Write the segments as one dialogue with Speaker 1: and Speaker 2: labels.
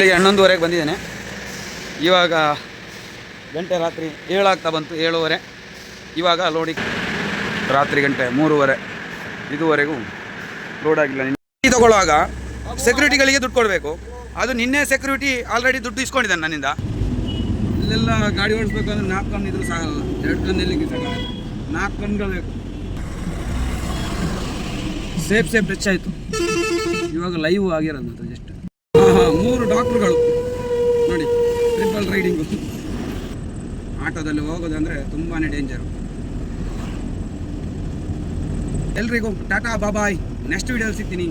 Speaker 1: ಬೆಳಿಗ್ಗೆ ಹನ್ನೊಂದುವರೆಗೆ ಬಂದಿದ್ದೇನೆ. ಇವಾಗ ಗಂಟೆ ರಾತ್ರಿ ಏಳಾಗ್ತಾ ಬಂತು, ಏಳುವರೆ. ಇವಾಗ ಲೋಡಿ ರಾತ್ರಿ ಗಂಟೆ ಮೂರುವರೆ, ಇದುವರೆಗೂ ಲೋಡ್ ಆಗಿಲ್ಲ. ನಿನ್ನೆ ತಗೊಳ್ಳುವಾಗ ಸೆಕ್ಯೂರಿಟಿಗಳಿಗೆ ದುಡ್ಡು ಕೊಡಬೇಕು. ಅದು ನಿನ್ನೆ ಸೆಕ್ಯೂರಿಟಿ ಆಲ್ರೆಡಿ ದುಡ್ಡು ಇಸ್ಕೊಂಡಿದ್ದಾನೆ ನನ್ನಿಂದ. ಇಲ್ಲೆಲ್ಲ ಗಾಡಿ ಓಡಿಸ್ಬೇಕು ಅಂದ್ರೆ ನಾಲ್ಕು ಕಣ್ಣು ಇದ್ರೂ ಸಾಕಲ್ಲ ಎರಡು ಕಣ್ಣು ಎಲ್ಲಿಗೆ ನಾಲ್ಕು ಕಣ್ಣುಗಳು ಬೇಕು. ಸೇಫ್ ಸೇಫ್ ಟಚ್ ಆಯಿತು. ಇವಾಗ ಲೈವ್ ಆಗಿರೋದು ಮೂರು ಡಾಕ್ಟ್ರುಗಳು. ನೋಡಿ ಟ್ರಿಪಲ್ ರೈಡಿಂಗು ಆಟೋದಲ್ಲಿ ಹೋಗೋದಂದ್ರೆ ತುಂಬಾ ಡೇಂಜರು ಎಲ್ರಿಗೂ ಟಾಟಾ ಬಾಬಾಯ್ ನೆಕ್ಸ್ಟ್ ವಿಡಿಯೋಲಿ ಸಿಗ್ತೀನಿ.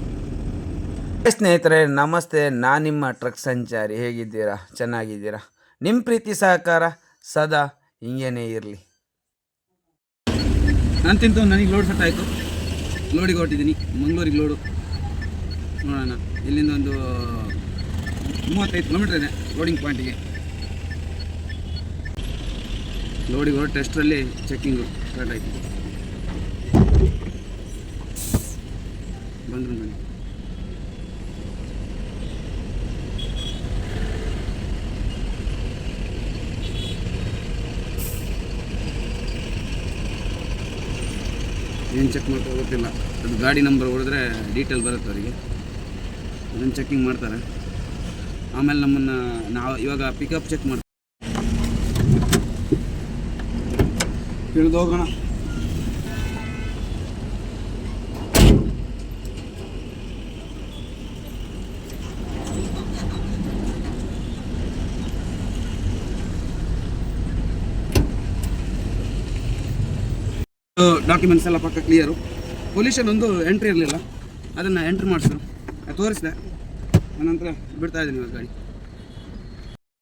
Speaker 1: ಸ್ನೇಹಿತರೆ ನಮಸ್ತೆ. ನಾನು ನಿಮ್ಮ ಟ್ರಕ್ ಸಂಚಾರಿ. ಹೇಗಿದ್ದೀರಾ? ಚೆನ್ನಾಗಿದ್ದೀರಾ? ನಿಮ್ಮ ಪ್ರೀತಿ ಸಹಕಾರ ಸದಾ ಹಿಂಗೇನೇ ಇರಲಿ. ನಾನು ತಿಂತು ನನಗೆ ಲೋಡ್ ಸೆಟ್ ಆಯಿತು. ಲೋಡಿಗೆ ಹೊರಟಿದ್ದೀನಿ ಮಂಗಳೂರಿಗೆ ಲೋಡು ನೋಡೋಣ. ಇಲ್ಲಿಂದ ಒಂದು ಮೂವತ್ತೈದು ಕಿಲೋಮೀಟ್ರ್ ಇದೆ ಲೋಡಿಂಗ್ ಪಾಯಿಂಟಿಗೆ ಲೋಡಿಂಗ್ ಹೋಗಿ ಟೆಸ್ಟ್ರಲ್ಲಿ ಚೆಕ್ಕಿಂಗು ಸ್ಟಾರ್ಟ್ ಆಯಿತು. ಬಂದ್ರು ಬನ್ನಿ. ಏನು ಚೆಕ್ ಮಾಡ್ಕೋ ಗೊತ್ತಿಲ್ಲ ಅದು ಗಾಡಿ ನಂಬರ್ ಹೊಡೆದ್ರೆ ಡೀಟೇಲ್ ಬರುತ್ತೆ ಅವರಿಗೆ. ಅದನ್ನು ಚೆಕಿಂಗ್ ಮಾಡ್ತಾರೆ. ಆಮೇಲೆ ನಮ್ಮನ್ನು ನಾವು ಇವಾಗ ಪಿಕಪ್ ಚೆಕ್ ಮಾಡ್ತೀವಿ ಇಳಿದು ಹೋಗೋಣ ಡಾಕ್ಯುಮೆಂಟ್ಸ್ ಎಲ್ಲ ಪಕ್ಕ ಕ್ಲಿಯರು ಪೊಲ್ಯೂಷನ್ ಒಂದು ಎಂಟ್ರಿ ಇರಲಿಲ್ಲ. ಅದನ್ನು ಎಂಟ್ರಿ ಮಾಡಿಸಿದ್ರು. ತೋರಿಸಿದೆ. ಅನಂತರ ಬಿಡ್ತಾ ಇದ್ದೀನಿ ಇವಾಗ ಗಾಡಿ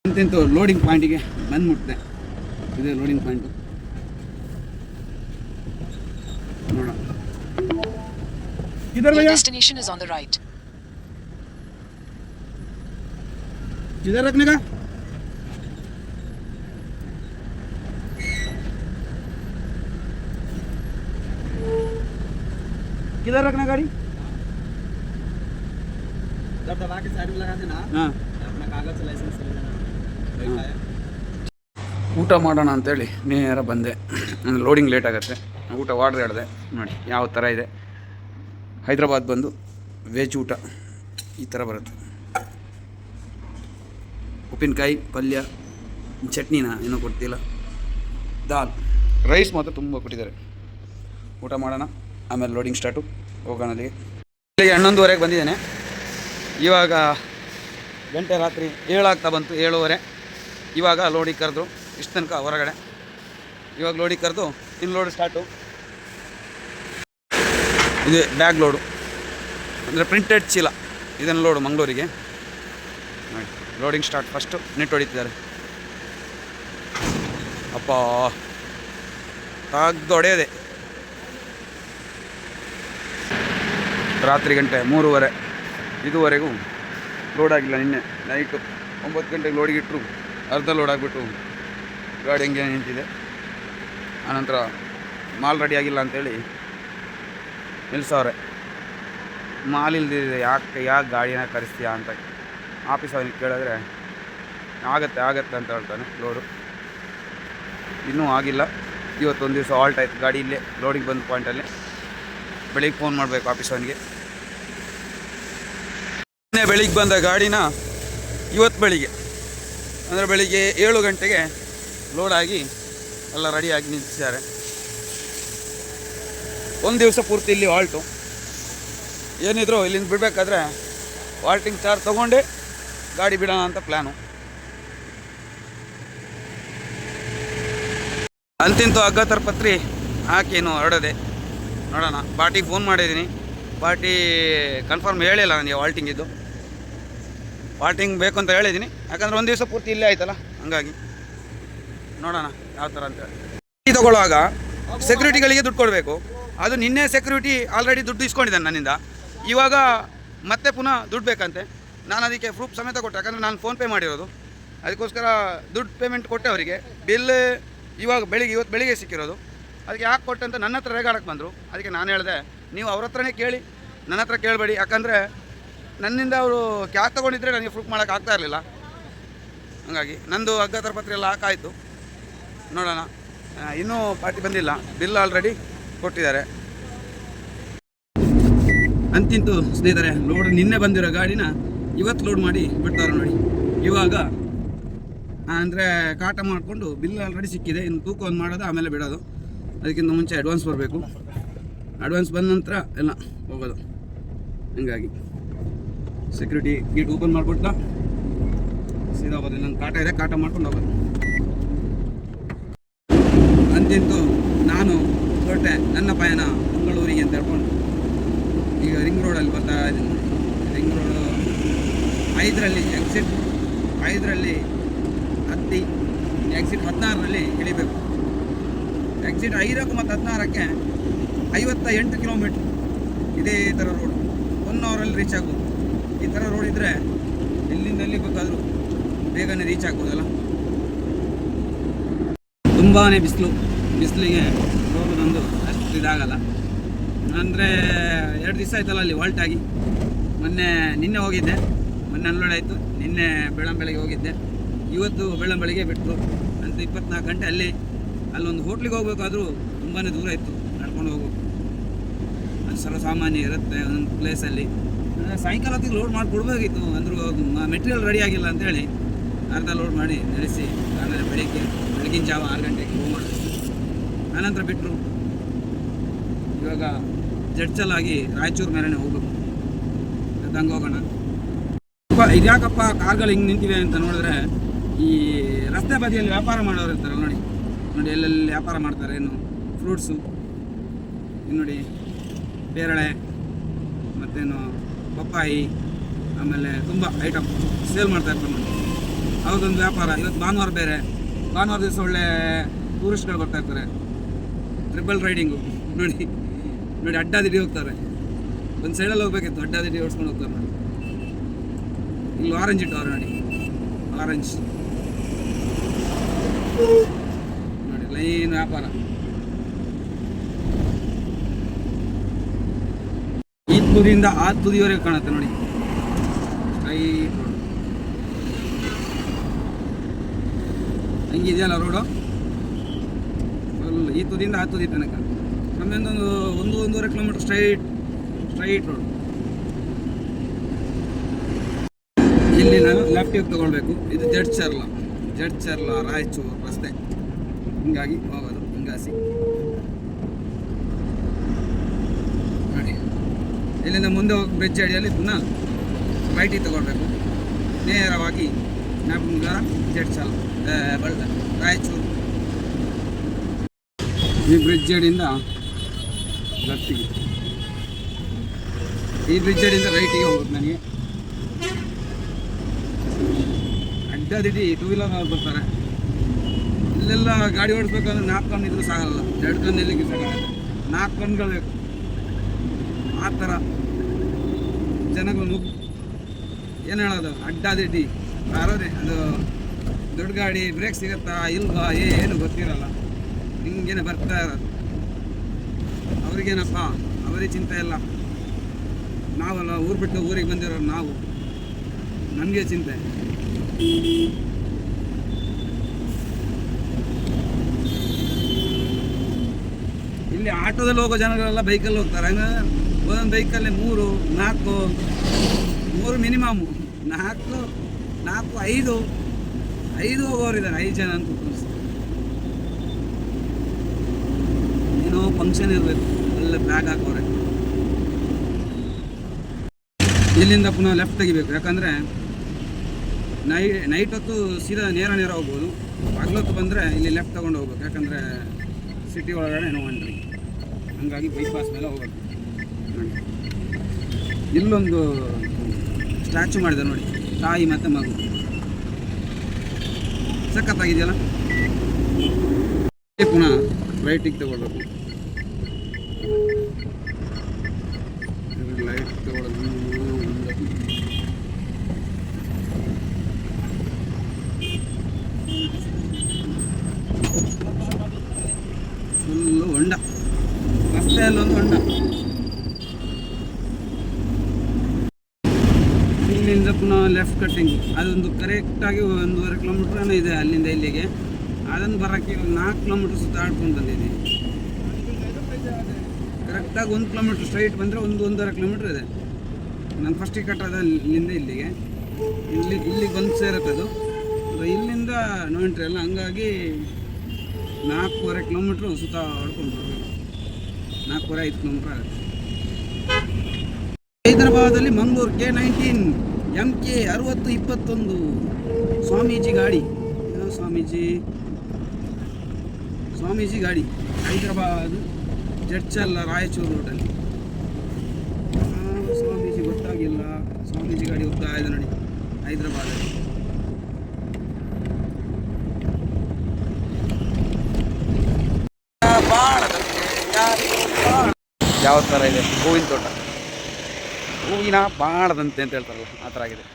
Speaker 1: ಅಂತಿಂತು ಲೋಡಿಂಗ್ ಪಾಯಿಂಟಿಗೆ ಬಂದು ಮುಟ್ಟಿದೆ ಇದೆ ಲೋಡಿಂಗ್ ಪಾಯಿಂಟು ನೋಡ ಇದರ
Speaker 2: Your destination is on the right.
Speaker 1: किधर रखने का किधर रखना गाड़ी ಊಟ ಮಾಡೋಣ ಅಂತೇಳಿ ನೇರ ಬಂದೆ. ಅಂದರೆ ಲೋಡಿಂಗ್ ಲೇಟ್ ಆಗುತ್ತೆ ಊಟ ಆರ್ಡ್ರ್ ಹೇಳಿದೆ ನೋಡಿ ಯಾವ ಥರ ಇದೆ. ಹೈದ್ರಾಬಾದ್ ಬಂದು ವೆಜ್ ಊಟ. ಈ ಥರ ಬರುತ್ತೆ. ಉಪ್ಪಿನಕಾಯಿ ಪಲ್ಯ ಚಟ್ನಿನ ಏನೂ ಕೊಡ್ತಿಲ್ಲ. ದಾಲ್. ರೈಸ್ ಮಾತ್ರ ತುಂಬ ಕೊಟ್ಟಿದ್ದಾರೆ. ಊಟ ಮಾಡೋಣ. ಆಮೇಲೆ ಲೋಡಿಂಗ್ ಸ್ಟಾರ್ಟು ಹೋಗೋಣ ಅಲ್ಲಿಗೆ. ಅಲ್ಲಿಗೆ ಹನ್ನೊಂದುವರೆಗೆ ಬಂದಿದ್ದೇನೆ. ಇವಾಗ ಗಂಟೆ ರಾತ್ರಿ ಏಳಾಗ್ತಾ ಬಂತು, ಏಳುವರೆ. ಇವಾಗ ಲೋಡಿ ಕರೆದ್ರು ಇಷ್ಟು ತನಕ ಹೊರಗಡೆ. ಇವಾಗ ಲೋಡಿ ಕರೆದು ಇನ್ನು ಲೋಡ್ ಸ್ಟಾರ್ಟು. ಇದು ಬ್ಯಾಗ್ ಲೋಡು. ಅಂದರೆ ಪ್ರಿಂಟೆಡ್ ಚೀಲ. ಇದನ್ನು ಲೋಡು ಮಂಗಳೂರಿಗೆ. ನೋಡಿ, ಲೋಡಿಂಗ್ ಸ್ಟಾರ್ಟ್. ಫಸ್ಟು ನೆಟ್ ಹೊಡಿತಿದ್ದಾರೆ. ಅಪ್ಪ. ಹೊಡೆಯದೆ. ರಾತ್ರಿ ಗಂಟೆ ಮೂರುವರೆ. ಇದುವರೆಗೂ ಲೋಡ್ ಆಗಿಲ್ಲ ನಿನ್ನೆ. ನೈಟ್ ಒಂಬತ್ತು ಗಂಟೆಗೆ ಲೋಡಿಗೆ ಇಟ್ಟರು ಅರ್ಧ ಲೋಡ್ ಆಗಿಬಿಟ್ಟು ಗಾಡಿ ಹಂಗೆ ನಿಂತಿದೆ. ಆನಂತರ ಮಾಲ್ ರೆಡಿ ಆಗಿಲ್ಲ ಅಂತೇಳಿ ನಿಲ್ಸವ್ರೆ. ಮಾಲ್ ಇಲ್ದಿದೆ ಯಾಕೆ ಯಾಕೆ ಗಾಡಿನ ಕರೆಸ್ತೀಯಾ ಅಂತ ಆಫೀಸ್ ಅವನಿಗೆ ಕೇಳಿದ್ರೆ ಆಗತ್ತೆ ಆಗತ್ತೆ ಅಂತ ಹೇಳ್ತಾನೆ ಲೋಡು ಇನ್ನೂ ಆಗಿಲ್ಲ. ಇವತ್ತೊಂದು ದಿವಸ ಆಲ್ಟ್ ಆಯ್ತು. ಗಾಡಿ ಇಲ್ಲೇ ಲೋಡಿಗೆ ಬಂದ ಪಾಯಿಂಟಲ್ಲಿ ಬೆಳಿಗ್ಗೆ ಫೋನ್ ಮಾಡಬೇಕು ಆಫೀಸ್ ಅವನಿಗೆ. ಬೆಳಿಗ್ಗೆ ಬಂದ ಗಾಡಿನ ಇವತ್ತು ಬೆಳಿಗ್ಗೆ, ಅಂದರೆ ಬೆಳಿಗ್ಗೆ ಏಳು ಗಂಟೆಗೆ ಲೋಡಾಗಿ ಎಲ್ಲ ರೆಡಿಯಾಗಿ ನಿಂತಿದ್ದಾರೆ. ಒಂದು ದಿವಸ ಪೂರ್ತಿ ಇಲ್ಲಿ ವಾಲ್ಟು ಏನಿದ್ರು ಇಲ್ಲಿಂದ ಬಿಡಬೇಕಾದ್ರೆ ವಾಲ್ಟಿಂಗ್ ಚಾರ್ಜ್ ತೊಗೊಂಡೆ, ಗಾಡಿ ಬಿಡೋಣ ಅಂತ ಪ್ಲ್ಯಾನು ಅಂತಿಂತು ಹಗ್ಗ ತರಪತ್ರಿ ಹಾಕೇನು ಹೊರಡದೆ. ನೋಡೋಣ ಪಾರ್ಟಿಗೆ ಫೋನ್ ಮಾಡಿದ್ದೀನಿ. ಪಾರ್ಟಿ ಕನ್ಫರ್ಮ್ ಹೇಳಿಲ್ಲ ನನಗೆ ವಾಲ್ಟಿಂಗ್ ವಾಲ್ಟಿಂಗ್ ಬೇಕು ಅಂತ ಹೇಳಿದ್ದೀನಿ. ಯಾಕಂದ್ರೆ ಒಂದು ದಿವಸ ಪೂರ್ತಿ ಇಲ್ಲೇ ಆಯ್ತಲ್ಲ? ಹಂಗಾಗಿ. ನೋಡೋಣ ಯಾವ ಥರ ಅಂತ ಹೇಳಿ. ತಗೊಳ್ಳುವಾಗ ಸೆಕ್ಯೂರಿಟಿಗಳಿಗೆ ದುಡ್ಡು ಕೊಡಬೇಕು. ಅದು ನಿನ್ನೆ ಸೆಕ್ಯೂರಿಟಿ ಆಲ್ರೆಡಿ ದುಡ್ಡು ಇಸ್ಕೊಂಡಿದ್ದಾನೆ ನನ್ನಿಂದ. ಇವಾಗ ಮತ್ತೆ ಪುನಃ ದುಡ್ಡು ಬೇಕಂತೆ. ನಾನು ಅದಕ್ಕೆ ಪ್ರೂಫ್ ಸಮೇತ ಕೊಟ್ಟೆ. ಯಾಕಂದರೆ ನಾನು ಫೋನ್ಪೇ ಮಾಡಿರೋದು. ಅದಕ್ಕೋಸ್ಕರ ದುಡ್ಡು ಪೇಮೆಂಟ್ ಕೊಟ್ಟೆ ಅವರಿಗೆ. ಬಿಲ್ ಇವಾಗ ಬೆಳಿಗ್ಗೆ, ಇವತ್ತು ಬೆಳಿಗ್ಗೆ ಸಿಕ್ಕಿರೋದು. ಅದಕ್ಕೆ ಯಾಕೆ ಕೊಟ್ಟೆ ಅಂತ ನನ್ನ ಹತ್ರ ರೇಗಾಡಕ್ಕೆ ಬಂದರು. ಅದಕ್ಕೆ ನಾನು ಹೇಳಿದೆ, ನೀವು ಅವ್ರ ಹತ್ರನೇ ಕೇಳಿ. ನನ್ನ ಹತ್ರ ಕೇಳಬೇಡಿ. ಯಾಕಂದರೆ ನನ್ನಿಂದ ಅವರು ಕ್ಯಾಶ್ ತೊಗೊಂಡಿದ್ರೆ ನನಗೆ ಪ್ರೂಫ್ ಮಾಡೋಕೆ ಆಗ್ತಾ ಇರಲಿಲ್ಲ. ಹಾಗಾಗಿ ನಂದು ಅಗ್ಗತರ ಪತ್ರ ಎಲ್ಲ ಹಾಕಾಯಿತು ನೋಡೋಣ. ಇನ್ನೂ ಪಾರ್ಟಿ ಬಂದಿಲ್ಲ. ಬಿಲ್ ಆಲ್ರೆಡಿ ಕೊಟ್ಟಿದ್ದಾರೆ. ಅಂತಿಂತು ಸ್ನೇಹಿತರೆ ಲೋಡ್ ನಿನ್ನೆ ಬಂದಿರೋ ಗಾಡಿನ ಇವತ್ತು ಲೋಡ್ ಮಾಡಿ ಬಿಡ್ತಾರೆ ನೋಡಿ. ಇವಾಗ ಅಂದರೆ ಕಾಟ ಮಾಡಿಕೊಂಡು ಬಿಲ್ ಆಲ್ರೆಡಿ ಸಿಕ್ಕಿದೆ. ಇನ್ನು ತೂಕ ಒಂದು ಮಾಡೋದು, ಆಮೇಲೆ ಬಿಡೋದು. ಅದಕ್ಕಿಂತ ಮುಂಚೆ ಅಡ್ವಾನ್ಸ್ ಬರಬೇಕು. ಅಡ್ವಾನ್ಸ್ ಬಂದ ನಂತರ ಎಲ್ಲ ಹೋಗೋದು. ಹಂಗಾಗಿ. ಸೆಕ್ಯೂರಿಟಿ ಗೇಟ್ ಓಪನ್ ಮಾಡಿಬಿಟ್ಟು ಸೀದಾ ಹೋಗೋದು, ಇನ್ನೊಂದು ಕಾಟ ಇದೆ, ಕಾಟ ಮಾಡ್ಕೊಂಡು ಹೋಗೋದು. ಅಂತಿಂತು ನಾನು ಹೊರಟೆ, ನನ್ನ ಪಯಣ ಮಂಗಳೂರಿಗೆ ಅಂತ ಹೇಳ್ಕೊಂಡು. ಈಗ ರಿಂಗ್ ರೋಡಲ್ಲಿ ಬರ್ತಾ ಇದ್ದೀನಿ. ರಿಂಗ್ ರೋಡು ಐದರಲ್ಲಿ ಎಕ್ಸಿಟ್ ಐದರಲ್ಲಿ ಹತ್ತಿ ಎಕ್ಸಿಟ್ ಹದಿನಾರರಲ್ಲಿ ಇಳಿಬೇಕು. ಎಕ್ಸಿಟ್ ಐದಕ್ಕೆ ಮತ್ತು ಹದಿನಾರಕ್ಕೆ ಐವತ್ತ ಎಂಟು ಕಿಲೋಮೀಟ್ರ್ ಇದೇ ಥರ ರೋಡ್ ಒನ್ ಅವರಲ್ಲಿ ರೀಚ್ ಆಗ್ಬೋದು ಈ ಥರ ರೋಡ್ ಇದ್ದರೆ ಎಲ್ಲಿಂದ ಎಲ್ಲಿ ಬೇಕಾದರೂ ಬೇಗನೆ ರೀಚ್ ಆಗ್ಬೋದಲ್ಲ? ತುಂಬಾ ಬಿಸಿಲು. ಬಿಸಿಲಿಗೆ ಹೋಗೋದೊಂದು ಅಷ್ಟು ಇದಾಗಲ್ಲ. ಅಂದರೆ ಎರಡು ದಿವಸ ಆಯ್ತಲ್ಲ ಅಲ್ಲಿ ವಾಲ್ಟಾಗಿ ಮೊನ್ನೆ ನಿನ್ನೆ ಹೋಗಿದ್ದೆ. ಮೊನ್ನೆ ಅನ್ಲೋಡ್ ಆಯಿತು. ನಿನ್ನೆ ಬೆಳಂಬೆಳಗ್ಗೆ ಹೋಗಿದ್ದೆ. ಇವತ್ತು ಬೆಳಂಬೆಳಗ್ಗೆ ಬಿಟ್ಟರು ಅಂತ ಇಪ್ಪತ್ನಾಲ್ಕು ಗಂಟೆ ಅಲ್ಲಿ ಅಲ್ಲೊಂದು ಹೋಟ್ಲಿಗೆ ಹೋಗ್ಬೇಕಾದ್ರೂ ತುಂಬಾ ದೂರ ಇತ್ತು. ನಡ್ಕೊಂಡು ಹೋಗು ಸರ್ವಸಾಮಾನ್ಯ ಇರುತ್ತೆ ಒಂದೊಂದು ಪ್ಲೇಸಲ್ಲಿ ಸಾಯಂಕಾಲ ಹೊತ್ತಿಗೆ ಲೋಡ್ ಮಾಡಿ ಕೊಡಬೇಕಾಗಿತ್ತು. ಅಂದರೂ ಅದು ಮೆಟೀರಿಯಲ್ ರೆಡಿ ಆಗಿಲ್ಲ ಅಂತೇಳಿ ಅರ್ಧ ಲೋಡ್ ಮಾಡಿ ನಡೆಸಿ, ಆಮೇಲೆ ಬೆಳಗ್ಗೆ, ಬೆಳಗಿನ ಜಾವ ಆರು ಗಂಟೆಗೆ ಹೋಗಿ ಆನಂತರ ಬಿಟ್ಟರು ಇವಾಗ ಜಡ್ಚಲ್ ಆಗಿ ರಾಯಚೂರು ಮೇಲೆ ಹೋಗ್ಬೇಕು. ಹಂಗೆ ಹೋಗೋಣ. ಇದ್ಯಾಕಪ್ಪ ಕಾರ್ಗಳು ಹಿಂಗೆ ನಿಂತಿವೆ ಅಂತ ನೋಡಿದ್ರೆ ಈ ರಸ್ತೆ ಬದಿಯಲ್ಲಿ ವ್ಯಾಪಾರ ಮಾಡೋರು ಇರ್ತಾರೆ ನೋಡಿ. ನೋಡಿ, ಎಲ್ಲೆಲ್ಲಿ ವ್ಯಾಪಾರ ಮಾಡ್ತಾರೆ, ಏನು ಫ್ರೂಟ್ಸು ನೋಡಿ ಪೇರಳೆ ಮತ್ತೇನು ಪಪ್ಪಾಯಿ, ಆಮೇಲೆ ತುಂಬ ಐಟಮ್ ಸೇಲ್ ಮಾಡ್ತಾ ಇರ್ತಾರೆ ನೋಡಿ. ಅವ್ರದ್ದೊಂದು ವ್ಯಾಪಾರ, ಇವತ್ತು ಭಾನುವಾರ ಬೇರೆ. ಭಾನುವಾರ ದಿವಸ ಒಳ್ಳೆ ಟೂರಿಸ್ಟ್ಗಳು ಬರ್ತಾ ಇರ್ತಾರೆ. ಟ್ರಿಬಲ್ ರೈಡಿಂಗು ನೋಡಿ ನೋಡಿ, ಅಡ್ಡ ದಿಡಿ ಹೋಗ್ತಾರೆ. ಒಂದು ಸೈಡಲ್ಲಿ ಹೋಗ್ಬೇಕಿತ್ತು ಅಡ್ಡಾದಿಡಿ ಓಡಿಸ್ಕೊಂಡು ಹೋಗ್ತಾರೆ ನೋಡಿ. ಇಲ್ಲಿ ಆರೆಂಜ್ ಇಟ್ಟವ್ರೆ ನೋಡಿ. ಆರೆಂಜ್ ನೋಡಿ, ಲೈನ್ ವ್ಯಾಪಾರ ಈ ತುದಿಯಿಂದ ಆ ತುದಿವರೆಗೆ ಕಾಣುತ್ತೆ ನೋಡಿ. ರೈಟ್ ರೋಡ್ ಹಂಗಿದೆಯಲ್ಲ ರೋಡು ಫುಲ್ ಈ ತುದಿಯಿಂದ ಆ ತುದಿ ತನಕ. ನಮ್ಮಿಂದ ಒಂದು ಒಂದು ಒಂದೂವರೆ ಕಿಲೋಮೀಟರ್ ಸ್ಟ್ರೈಟ್ ಸ್ಟ್ರೈಟ್ ರೋಡ್ ಇಲ್ಲಿ ನಾನು ಲೆಫ್ಟಿಗೆ ತಗೊಳ್ಬೇಕು. ಇದು ಜಡ್ ಚರ್ಲ. ಜಡ್ ಚರ್ಲ, ರಾಯಚೂರು ರಸ್ತೆ. ಹಿಂಗಾಗಿ ಹೋಗೋದು ಹಿಂಗಾಸಿ ನೋಡಿ. ಇಲ್ಲಿಂದ ಮುಂದೆ ಹೋಗಿ ಬ್ರಿಡ್ಜ್ ಅಡಿಯಲ್ಲಿ ಪುನಃ ರೈಟಿಗೆ ತಗೊಳ್ಬೇಕು. ನೇರವಾಗಿ ನಾಪುಂಗಾರ ಜಡ್ ಚರ್ಲ ಬಳ್ಳ ರಾಯಚೂರು. ಈ ಬ್ರಿಡ್ಜ್ ಅಡಿಯಿಂದ ಲೆಫ್ಟಿಗೆ ಈ ಬ್ರಿಡ್ಜ್ ಅಡಿಯಿಂದ ರೈಟಿಗೆ ಹೋಗುತ್ತೆ ನನಗೆ. ಅಡ್ಡದಿಡಿ ಟೂ ವೀಲರ್ ಬರ್ತಾರೆ. ಇಲ್ಲೆಲ್ಲ ಗಾಡಿ ಓಡಿಸ್ಬೇಕಂದ್ರೆ ನಾಲ್ಕು ಕಣ್ಣು ಇದ್ರೂ ಸಾಗಲ್ಲ ಎರಡು ಕಣ್ಣು ಎಲ್ಲಿಗೆ ಸಾಗಲ್ಲ ನಾಲ್ಕು ಕಣ್ಣುಗಳು ಬೇಕು. ಆ ಥರ ಜನಗಳು ಏನು ಹೇಳೋದು? ಅಡ್ಡಾದಿಡ್ಡಿ. ಯಾರೋದೇ ಅದು ದೊಡ್ಡ ಗಾಡಿ ಬ್ರೇಕ್ ಸಿಗುತ್ತಾ ಇಲ್ವಾ, ಏನು ಗೊತ್ತಿರಲ್ಲ. ಹಿಂಗೇನೆ ಬರ್ತಾ ಇರೋದು. ಅವ್ರಿಗೇನಪ್ಪ? ಅವರಿಗೆ ಚಿಂತೆ ಇಲ್ಲ ನಾವಲ್ಲ ಊರು ಬಿಟ್ಟು ಊರಿಗೆ ಬಂದಿರೋರು ನಾವು. ನಮಗೆ ಚಿಂತೆ. ಇಲ್ಲಿ ಆಟೋದಲ್ಲಿ ಹೋಗೋ ಜನಗಳೆಲ್ಲ ಬೈಕಲ್ಲಿ ಹೋಗ್ತಾರೆ. ಹಂಗ ಒಂದೊಂದು ಬೈಕಲ್ಲಿ ಮೂರು, ನಾಲ್ಕು, ಮೂರು ಮಿನಿಮಮ್ ನಾಲ್ಕು ನಾಲ್ಕು, ಐದು ಐದು ಹೋಗೋರಿದ್ದಾರೆ ಐದು ಜನ ಅಂತ ಏನೋ ಫಂಕ್ಷನ್ ಇರಬೇಕು, ಎಲ್ಲ ಬ್ಯಾಗ್ ಹಾಕೋರೆ. ಇಲ್ಲಿಂದ ಪುನಃ ಲೆಫ್ಟ್ ತೆಗಿಬೇಕು, ಯಾಕಂದರೆ ನೈ ನೈಟ್ ಹೊತ್ತು ಸೀದಾ ನೇರ ನೇರ ಹೋಗ್ಬೋದು. ಹಗ್ಲೊತ್ತು ಬಂದರೆ ಇಲ್ಲಿ ಲೆಫ್ಟ್ ತೊಗೊಂಡು ಹೋಗ್ಬೇಕು, ಯಾಕಂದರೆ ಸಿಟಿ ಒಳಗಡೆ ನೋ ಎಂಟ್ರಿ ಹಂಗಾಗಿ ಬೈಪಾಸ್ ಮೇಲೆ ನೋಡಿ ಇಲ್ಲೊಂದು ಸ್ಟ್ಯಾಚು ಮಾಡಿದೆ ನೋಡಿ. ತಾಯಿ ಮತ್ತು ಮಗು. ಸಖತ್ತಾಗಿದೆಯಲ್ಲ? ಪುನಃ ರೈಟಿಗೆ ತಗೊಳ್ಬೇಕು. ಅಲ್ಲಿಂದ ಪುನಃ ಲೆಫ್ಟ್ ಕಟ್ಟಿಂಗ್ ಅದೊಂದು ಕರೆಕ್ಟಾಗಿ ಒಂದೂವರೆ ಕಿಲೋಮೀಟ್ರ್ ಇದೆ ಅಲ್ಲಿಂದ ಇಲ್ಲಿಗೆ. ಅದನ್ನು ಬರೋಕ್ಕೆ ನಾಲ್ಕು ಕಿಲೋಮೀಟ್ರ್ ಸುತ್ತಾಡ್ಕೊಂಡು ಬಂದಿದ್ದೀನಿ. ಕರೆಕ್ಟಾಗಿ ಒಂದು ಕಿಲೋಮೀಟ್ರ್ ಸ್ಟ್ರೈಟ್ ಬಂದರೆ ಒಂದು ಒಂದೂವರೆ ಕಿಲೋಮೀಟ್ರ್ ಇದೆ. ನಾನು ಫಸ್ಟಿಗೆ ಕಟ್ಟೋದು ಇಲ್ಲಿಂದ ಇಲ್ಲಿಗೆ. ಇಲ್ಲಿ, ಇಲ್ಲಿಗೆ ಬಂದು ಸೇರುತ್ತೆ ಅದು. ಇಲ್ಲಿಂದ ಇಲ್ಲಿಂದ ಅಲ್ಲ, ಹಂಗಾಗಿ ನಾಲ್ಕೂವರೆ ಕಿಲೋಮೀಟ್ರ್ ಸುತ್ತ ಹೊಡ್ಕೊಂಡು ಬರಬೇಕು ನಾಲ್ಕೂವರೆ ಐದು ಕಿಲೋಮೀಟ್ರ್ ಆಗುತ್ತೆ. ಹೈದರಾಬಾದಲ್ಲಿ Mangaluru K nineteen M K ಅರವತ್ತು ಇಪ್ಪತ್ತೊಂದು ಸ್ವಾಮೀಜಿ ಗಾಡಿ. ಏನೋ ಸ್ವಾಮೀಜಿ? ಸ್ವಾಮೀಜಿ ಗಾಡಿ. ಹೈದರಾಬಾದ್ ಜಡ್ಚಲ್ಲ ರಾಯಚೂರು ರೋಡಲ್ಲಿ ಸ್ವಾಮೀಜಿ ಗೊತ್ತಾಗಿಲ್ಲ? ಸ್ವಾಮೀಜಿ ಗಾಡಿ ಹೋಗ್ತಾ ಇದೆ ನೋಡಿ ಹೈದರಾಬಾದಲ್ಲಿ ಯಾವ ಥರ ಇದೆ? ಹೂವಿನ ತೋಟ. ಹೂವಿನ ಬಾಣದಂತೆ ಅಂತ ಹೇಳ್ತಾರಲ್ಲ, ಆ ಥರ ಆಗಿದೆ.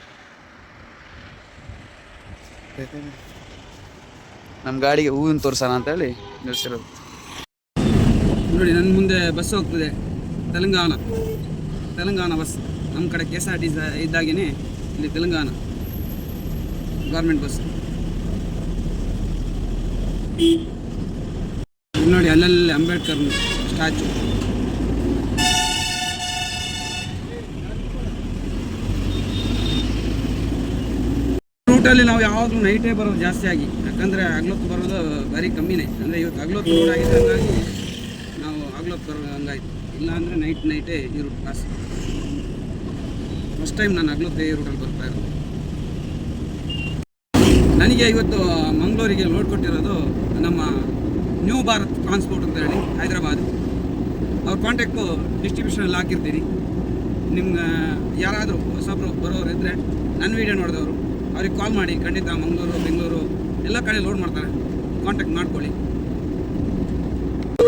Speaker 1: ನಮ್ಮ ಗಾಡಿಗೆ ಹೂವಿನ ಅಂತ ಅಂತೇಳಿ ನಿಲ್ಸಿರೋದು. ನೋಡಿ ನನ್ನ ಮುಂದೆ ಬಸ್ ಹೋಗ್ತದೆ. ತೆಲಂಗಾಣ. ತೆಲಂಗಾಣ ಬಸ್. ನಮ್ಮ ಕಡೆ ಕೆ ಎಸ್ ಆರ್ ಟಿ ಇದ್ದಾಗೇ ಇಲ್ಲಿ ತೆಲಂಗಾಣ. Government bus. ನೋಡಿ, ಅಲ್ಲಲ್ಲಿ ಅಂಬೇಡ್ಕರ್ ಸ್ಟ್ಯಾಚು. ರೂಟಲ್ಲಿ ನಾವು ಯಾವಾಗಲೂ ನೈಟೇ ಬರೋದು ಜಾಸ್ತಿ ಆಗಿ. ಯಾಕಂದರೆ ಹಗ್ಲೊತ್ತು ಬರೋದು ಭಾರಿ ಕಮ್ಮಿನೇ. ಅಂದರೆ ಇವತ್ತು ಹಗ್ಲೊತ್ತು ರೋಡ್ ಆಗಿದೆ ಹಂಗಾಗಿ ನಾವು ಹಗ್ಲೊತ್ತು ಬರೋದು ಹಂಗಾಯ್ತು. ಇಲ್ಲ ಅಂದರೆ ನೈಟ್ ನೈಟೇ ಈ ರೂಟ್ ಕ್ಲಾಸ್ ಫಸ್ಟ್ ಟೈಮ್ ನಾನು ಹಗ್ಲೊತ್ತು ಈ ರೂಟಲ್ಲಿ ಬರ್ತಾ ಇರೋದು. ನನಗೆ ಇವತ್ತು ಮಂಗಳೂರಿಗೆ ಲೋಡ್ ಕೊಟ್ಟಿರೋದು ನಮ್ಮ ನ್ಯೂ ಭಾರತ್ ಟ್ರಾನ್ಸ್ಪೋರ್ಟ್ ಅಂತ ಹೇಳಿ, ಹೈದರಾಬಾದ್. ಅವ್ರ ಕಾಂಟ್ಯಾಕ್ಟು ಡಿಸ್ಟ್ರಿಬ್ಯೂಷನಲ್ಲಿ ಹಾಕಿರ್ತೀನಿ. ನಿಮ್ಗೆ ಯಾರಾದರೂ ಹೊಸಬ್ರು ಬರೋರು ಇದ್ದರೆ ನನ್ನ ವೀಡಿಯೋ ನೋಡಿದವರು ಅವ್ರಿಗೆ ಕಾಲ್ ಮಾಡಿ, ಖಂಡಿತ ಮಂಗಳೂರು, ಬೆಂಗಳೂರು ಎಲ್ಲ ಕಡೆ ಲೋಡ್ ಮಾಡ್ತಾರೆ. ಕಾಂಟ್ಯಾಕ್ಟ್ ಮಾಡ್ಕೊಳ್ಳಿ.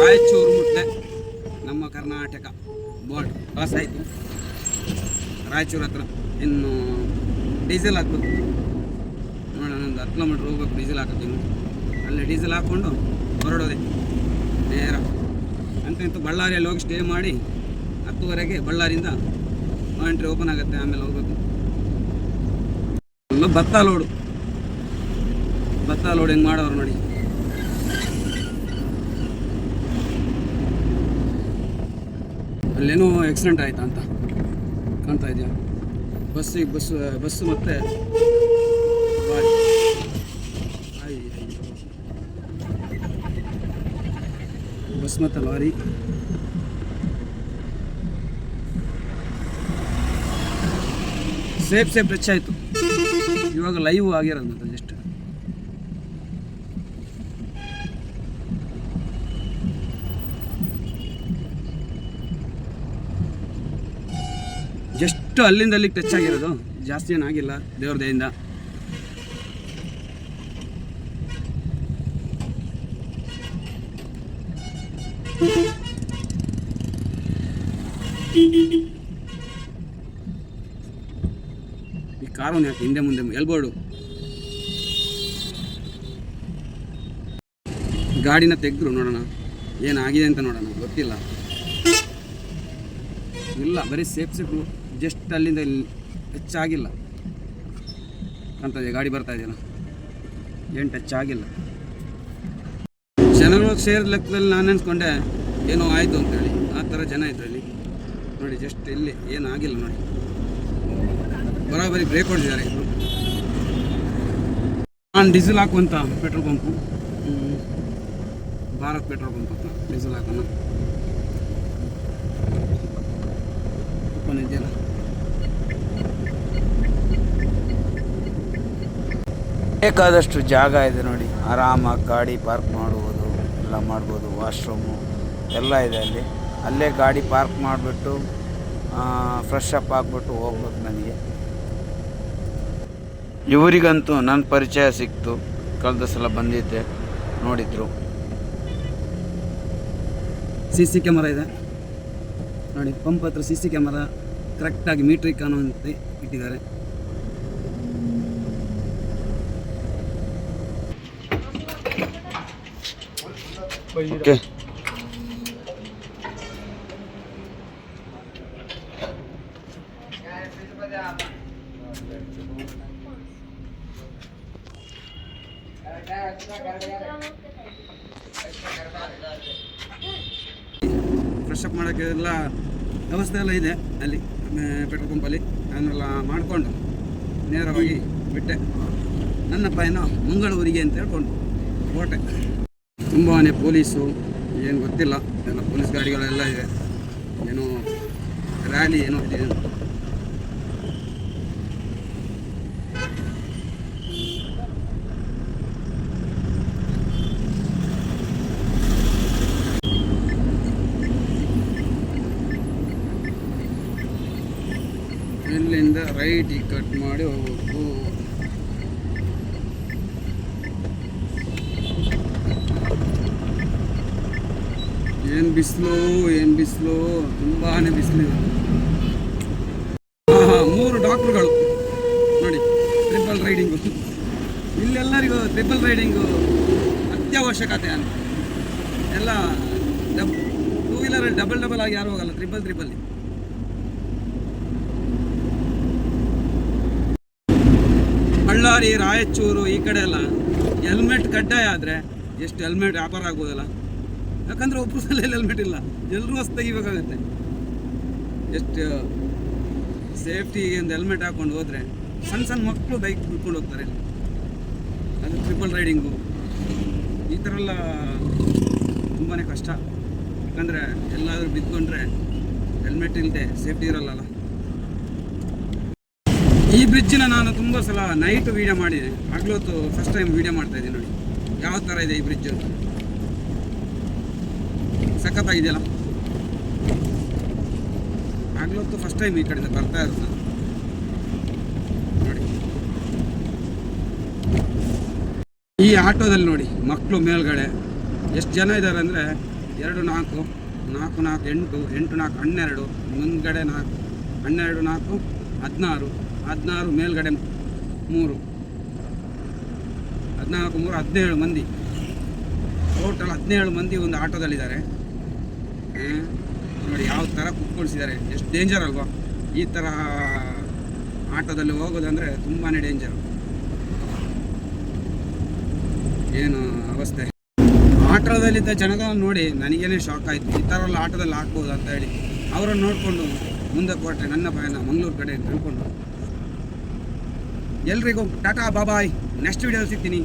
Speaker 1: ರಾಯಚೂರು ಮುಟ್ಟೆ ನಮ್ಮ ಕರ್ನಾಟಕ ಬೋರ್ಡ್ ಪಾಸ್ ಆಯಿತು. ರಾಯಚೂರು ಹತ್ರ. ಇನ್ನು ಡೀಸೆಲ್ ಹಾಕ್ಬೇಕು. ನೋಡೋಣ, ಒಂದು ಹತ್ತು ಕಿಲೋಮೀಟ್ರ್ ಹೋಗ್ಬೇಕು ಡೀಸೆಲ್ ಹಾಕೋತೀನಿ ಅಲ್ಲಿ ಡೀಸೆಲ್ ಹಾಕ್ಕೊಂಡು ಹೊರಡೋದೆ. ನೇರ. ಅಂತ ಇಂತು ಬಳ್ಳಾರಿಯಲ್ಲಿ ಹೋಗಿ ಸ್ಟೇ ಮಾಡಿ ಹತ್ತುವರೆಗೆ ಬಳ್ಳಾರಿಯಿಂದ ಎಂಟ್ರಿ ಓಪನ್ ಆಗುತ್ತೆ. ಆಮೇಲೆ ಹೋಗ್ಬೇಕು. ಎಲ್ಲ ಭತ್ತ ಲೋಡು. ಭತ್ತ ಲೋಡ್ ಹೆಂಗೆ ಮಾಡೋರು ನೋಡಿ. ಅಲ್ಲೇನೋ ಆಕ್ಸಿಡೆಂಟ್ ಆಯ್ತಾ ಅಂತ ಕಾಣ್ತಾ ಇದೆಯಾ? ಬಸ್ಸಿಗೆ ಬಸ್ ಬಸ್ ಮತ್ತೆ. ಬಸ್ ಮತ್ತು ಲಾರಿ. ಸೇಫ್ ಸೇಫ್ ಟಚ್ ಇವಾಗ ಲೈವ್ ಆಗಿರೋದು ಜಸ್ಟ್ ಜಸ್ಟ್ ಅಲ್ಲಿಂದ ಅಲ್ಲಿಗೆ ಟಚ್ ಆಗಿರೋದು. ಜಾಸ್ತಿ ಏನಾಗಿಲ್ಲ ದೇವ್ರ ದಯಿಂದ ಈ ಕಾರು ಯಾಕೆ ಹಿಂದೆ ಮುಂದೆ ಎಲ್ಬೋರ್ಡು. ಗಾಡಿನ ತೆಗೆದ್ರು ನೋಡೋಣ. ಏನಾಗಿದೆ ಅಂತ ನೋಡೋಣ. ಗೊತ್ತಿಲ್ಲ. ಇಲ್ಲ, ಬರೀ ಸೇಫ್ ಸೇಫ್ ಜಸ್ಟ್ ಅಲ್ಲಿಂದ ಇಲ್ಲಿ ಅಂತ ಗಾಡಿ ಬರ್ತಾ ಇದೆಯಲ್ಲ? ಏನು ಟಚ್ ಆಗಿಲ್ಲ. ಜನರು ಸೇರಿದ ಲೆಕ್ಕದಲ್ಲಿ ನಾನು ಅನ್ಸ್ಕೊಂಡೆ ಏನೋ ಆಯಿತು ಅಂತೇಳಿ. ಆ ಥರ ಜನ ಇದ್ರಲ್ಲಿ. ನೋಡಿ ಜಸ್ಟ್ ಇಲ್ಲಿ ಏನಾಗಿಲ್ಲ ನೋಡಿ. ಬರೋಬರಿ ಬ್ರೇಕ್ ಹೊಡೆದಿದ್ದಾರೆ. ನಾನು ಡೀಸೆಲ್ ಹಾಕುವಂಥ petrol pump. Bharat petrol pump ಅಂತ ಡೀಸೆಲ್ ಹಾಕೋಣ. ಬೇಕಾದಷ್ಟು ಜಾಗ ಇದೆ ನೋಡಿ. ಆರಾಮಾಗಿ ಗಾಡಿ ಪಾರ್ಕ್ ಮಾಡುವುದು, ಎಲ್ಲ ಮಾಡ್ಬೋದು ವಾಶ್ರೂಮು ಎಲ್ಲ ಇದೆ ಅಲ್ಲಿ. ಅಲ್ಲೇ ಗಾಡಿ ಪಾರ್ಕ್ ಮಾಡಿಬಿಟ್ಟು ಫ್ರೆಶ್ ಅಪ್ ಆಗಿಬಿಟ್ಟು ಹೋಗ್ಬೇಕು ನನಗೆ. ಇವರಿಗಂತೂ ನನ್ನ ಪರಿಚಯ ಸಿಕ್ತು. ಕಳೆದ ಸಲ ಬಂದಿದ್ದೆ ನೋಡಿದ್ರು. ಸಿ ಸಿ ಕ್ಯಾಮರಾ ಇದೆ. ನೋಡಿ ಪಂಪ್ ಹತ್ರ ಸಿ ಸಿ ಕ್ಯಾಮರಾ ಕರೆಕ್ಟಾಗಿ ಮೀಟ್ರಿಗೆ ಕಾಣುವಂತೆ ಇಟ್ಟಿದ್ದಾರೆ. ಓಕೆ ಫ್ರೆಶ್ ಅಪ್ ಮಾಡೋಕ್ಕೆ ಎಲ್ಲ ವ್ಯವಸ್ಥೆ ಎಲ್ಲ ಇದೆ ಅಲ್ಲಿ ಪೆಟ್ರೋಲ್ ಪಂಪಲ್ಲಿ ಅದನ್ನೆಲ್ಲ ಮಾಡಿಕೊಂಡು ನೇರವಾಗಿ ಬಿಟ್ಟೆ. ನನ್ನ ಪಯಣ ಮಂಗಳೂರಿಗೆ ಅಂತ ಹೇಳ್ಕೊಂಡು ಕೋಟೆ ತುಂಬಾ ಪೊಲೀಸು, ಏನು ಗೊತ್ತಿಲ್ಲ. ಎಲ್ಲ ಪೊಲೀಸ್ ಗಾಡಿಗಳೆಲ್ಲ ಇದೆ. ಏನು ರ್ಯಾಲಿ ಏನೋ ಇದೆ. ಇಲ್ಲಿಂದ ರೈಟಿಗೆ ಕಟ್ ಮಾಡಿ ಹೋಗ್ಬೇಕು. ಏನು ಬಿಸಿಲು ಏನು ಬಿಸಿಲು? ತುಂಬಾ ಬಿಸಿಲು ಮೂರು ಡಾಕ್ಟ್ರುಗಳು. ನೋಡಿ ಟ್ರಿಪಲ್ ರೈಡಿಂಗು ಇಲ್ಲೆಲ್ಲರಿಗೂ ಟ್ರಿಪಲ್ ರೈಡಿಂಗು ಅತ್ಯವಶ್ಯಕತೆ ಅಂತ. ಎಲ್ಲ ಡಬ್ ಟೂ ವೀಲರಲ್ಲಿ ಡಬಲ್ ಡಬಲ್ ಆಗಿ ಯಾರು ಹೋಗಲ್ಲ ಟ್ರಿಪಲ್ ಟ್ರಿಪಲ್ಲಿ ಬಳ್ಳಾರಿ ರಾಯಚೂರು ಈ ಕಡೆ ಎಲ್ಲ ಹೆಲ್ಮೆಟ್ ಕಡ್ಡಾಯ ಆದರೆ ಎಷ್ಟು ಹೆಲ್ಮೆಟ್ ವ್ಯಾಪಾರ ಆಗ್ಬೋದಲ್ಲ? ಯಾಕಂದ್ರೆ ಒಬ್ಬರು ಸಲ ಹೆಲ್ಮೆಟ್ ಇಲ್ಲ. ಎಲ್ಲರೂ ಹೊಸ ತೆಗಿಬೇಕಾಗುತ್ತೆ. ಎಷ್ಟು ಸೇಫ್ಟಿಗೆ ಒಂದು ಹೆಲ್ಮೆಟ್ ಹಾಕೊಂಡು ಹೋದರೆ ಸಣ್ಣ ಸಣ್ಣ ಮಕ್ಕಳು ಬೈಕ್ ಬಿಟ್ಕೊಂಡು ಹೋಗ್ತಾರೆ ಅದು ಟ್ರಿಪಲ್ ರೈಡಿಂಗು ಈ ಥರ ಎಲ್ಲ ತುಂಬಾ ಕಷ್ಟ. ಯಾಕಂದರೆ ಎಲ್ಲಾದರೂ ಬಿದ್ದುಕೊಂಡ್ರೆ ಹೆಲ್ಮೆಟ್ ಇಲ್ಲದೆ ಸೇಫ್ಟಿ ಇರಲ್ಲಲ್ಲ. ಈ ಬ್ರಿಡ್ಜ್ನ ನಾನು ತುಂಬ ಸಲ ನೈಟ್ ವೀಡಿಯೋ ಮಾಡಿದೆ. ಆಗ್ಲೊತ್ತು ಫಸ್ಟ್ ಟೈಮ್ ವೀಡಿಯೋ ಮಾಡ್ತಾ ಇದ್ದೀನಿ ನೋಡಿ. ಯಾವ ಥರ ಇದೆ ಈ ಬ್ರಿಡ್ಜ್ ಸಖತ್ತಾಗಿದೆಯಲ್ಲ? ಆಗ್ಲೊತ್ತು ಫಸ್ಟ್ ಟೈಮ್ ಈ ಕಡೆಯಿಂದ ಬರ್ತಾ ಇರೋದು. ನಾನು. ನೋಡಿ. ಈ ಆಟೋದಲ್ಲಿ ನೋಡಿ ಮಕ್ಕಳು ಮೇಲ್ಗಡೆ ಎಷ್ಟು ಜನ ಇದ್ದಾರೆ ಅಂದರೆ ಎರಡು, ನಾಲ್ಕು ನಾಲ್ಕು ನಾಲ್ಕು, ಎಂಟು ಎಂಟು, ನಾಲ್ಕು, ಹನ್ನೆರಡು, ಮುಂದ್ಗಡೆ ನಾಲ್ಕು, ಹನ್ನೆರಡು, ನಾಲ್ಕು, ಹದಿನಾರು ಹದಿನಾರು, ಮೇಲ್ಗಡೆ ಮೂರು. ಹದಿನಾಲ್ಕು, ಮೂರು, ಹದಿನೇಳು ಮಂದಿ. ಟೋಟಲ್ ಹದಿನೇಳು ಮಂದಿ ಒಂದು ಆಟೋದಲ್ಲಿದ್ದಾರೆ. ನೋಡಿ ಯಾವ ಥರ ಕುತ್ಕೊಳ್ಸಿದ್ದಾರೆ ಎಷ್ಟು ಡೇಂಜರ್ ಅಲ್ವಾ? ಈ ಥರ ಆಟೋದಲ್ಲಿ ಹೋಗೋದಂದರೆ ತುಂಬಾ ಡೇಂಜರು ಏನು ಅವಸ್ಥೆ. ಆಟೋದಲ್ಲಿದ್ದ ಜನಗಳನ್ನು ನೋಡಿ ನನಗೇನೆ ಶಾಕ್ ಆಯಿತು. ಈ ಥರ ಎಲ್ಲ ಆಟೋದಲ್ಲಿ ಹಾಕ್ಬೋದು ಅಂತ ಹೇಳಿ. ಅವರನ್ನು ನೋಡಿಕೊಂಡು ಮುಂದಕ್ಕೆ ಹೊರಟೆ ನನ್ನ ಪಯಣ ಮಂಗಳೂರು ಕಡೆ ತಿಳ್ಕೊಂಡು ಎಲ್ರಿಗೂ ಟಾಟಾ ಬಾಬಾಯ್ ನೆಕ್ಸ್ಟ್ ವಿಡಿಯೋ ಸಿಗ್ತೀನಿ.